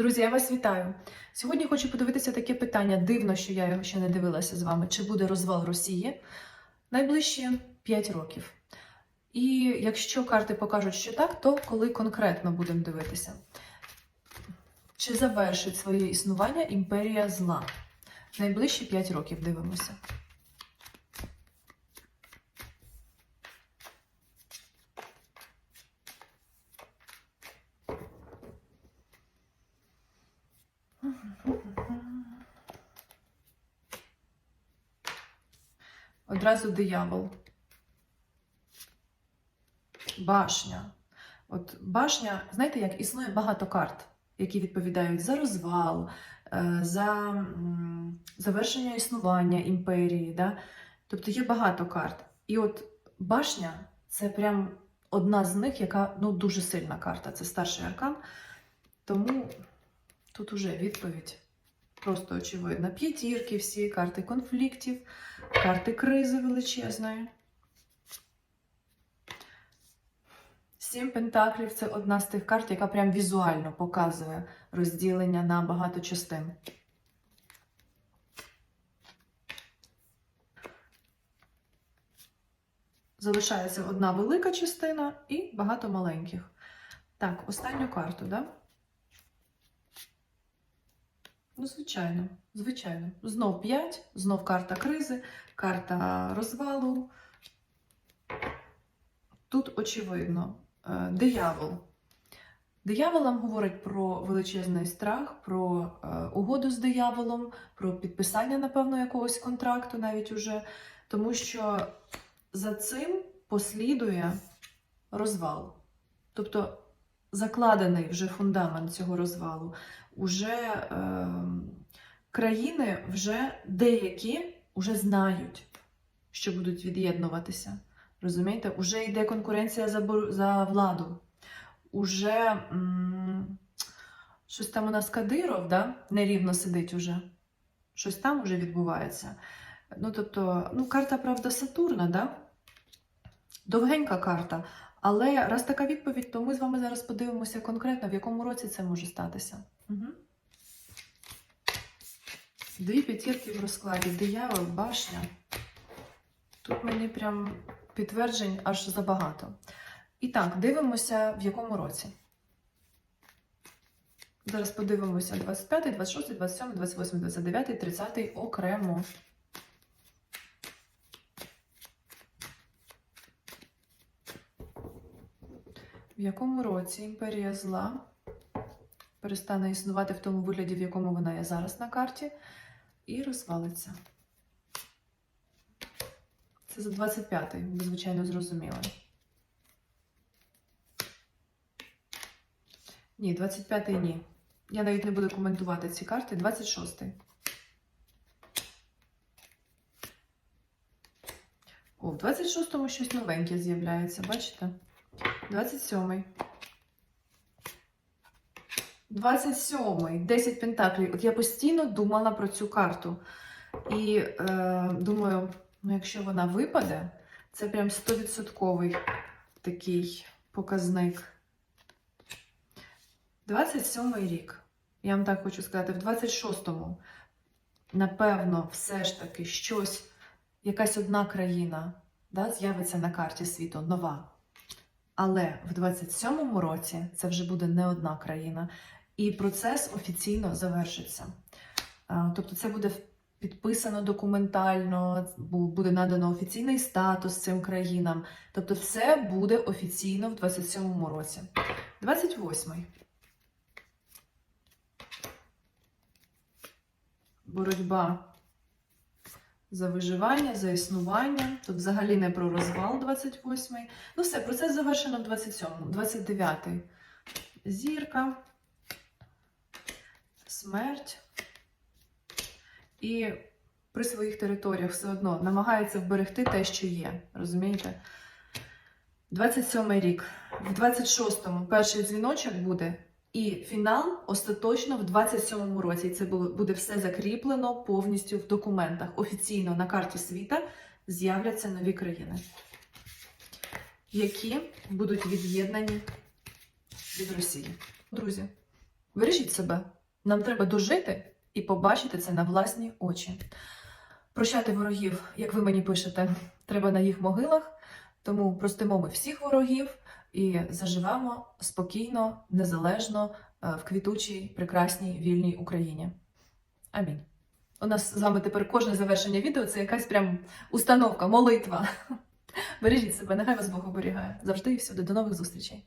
Друзі, я вас вітаю. Сьогодні хочу подивитися таке питання. Дивно, що я його ще не дивилася з вами. Чи буде розвал Росії найближчі 5 років? І якщо карти покажуть, що так, то коли конкретно будемо дивитися? Чи завершить своє існування імперія зла? Найближчі 5 років дивимося. Одразу диявол. Башня. От башня, знаєте, як існує багато карт, які відповідають за розвал, е, за завершення існування імперії. Да? Тобто є багато карт. І от башня це прям одна з них, яка ну, дуже сильна карта. Це старший аркан. Тому тут уже відповідь просто очевидна. П'ятірки, всі карти конфліктів, карти кризи величезної. Сім пентаклів це одна з тих карт, яка прям візуально показує розділення на багато частин. Залишається одна велика частина і багато маленьких. Так, останню карту, да? Ну, звичайно, звичайно. Знов 5, знов карта кризи, карта розвалу. Тут очевидно, е, диявол. Диявол нам говорить про величезний страх, про е, угоду з дияволом, про підписання, напевно, якогось контракту навіть уже, тому що за цим послідує розвал. Тобто закладений вже фундамент цього розвалу. Уже е, країни вже деякі вже знають, що будуть від'єднуватися. Розумієте, уже йде конкуренція за, за владу. Уже м, щось там у нас Кадиров, да? нерівно сидить уже. Щось там вже відбувається. Ну, тобто, ну, карта, правда, Сатурна, да? Довгенька карта. Але раз така відповідь, то ми з вами зараз подивимося конкретно, в якому році це може статися. Угу. Дві п'ятірки в розкладі. Диявол, башня. Тут мені прям підтверджень аж забагато. І так, дивимося, в якому році. Зараз подивимося 25, 26, 27, 28, 29, 30 окремо. В якому році імперія зла перестане існувати в тому вигляді, в якому вона є зараз на карті, і розвалиться. Це за 25-й, ви, звичайно, зрозуміли. Ні, 25-й ні. Я навіть не буду коментувати ці карти. 26-й. О, в 26-му щось новеньке з'являється, бачите? 27-й. 27-й. 10 пентаклів. От я постійно думала про цю карту. І е, думаю, ну якщо вона випаде, це прям 100% такий показник. 27-й рік. Я вам так хочу сказати, в 26-му, напевно, все ж таки щось, якась одна країна да, з'явиться на карті світу, нова. Але в 27-му році це вже буде не одна країна, і процес офіційно завершиться. Тобто, це буде підписано документально, буде надано офіційний статус цим країнам. Тобто, все буде офіційно в 27-му році. 28-й. Боротьба за виживання, за існування. Тут взагалі не про розвал 28-й. Ну все, процес завершено в 27-му. 29-й. Зірка. Смерть. І при своїх територіях все одно намагається вберегти те, що є. Розумієте? 27-й рік. В 26-му перший дзвіночок буде. І фінал остаточно в 27-му році. І це буде все закріплено повністю в документах. Офіційно на карті світа з'являться нові країни, які будуть від'єднані від Росії. Друзі, Бережіть себе. Нам треба дожити і побачити це на власні очі. Прощати ворогів, як ви мені пишете, треба на їх могилах. Тому простимо ми всіх ворогів і заживемо спокійно, незалежно е, в квітучій, прекрасній, вільній Україні. Амінь. У нас з вами тепер кожне завершення відео це якась прям установка, молитва. Бережіть себе, нехай вас Бог оберігає. Завжди і всюди. До нових зустрічей.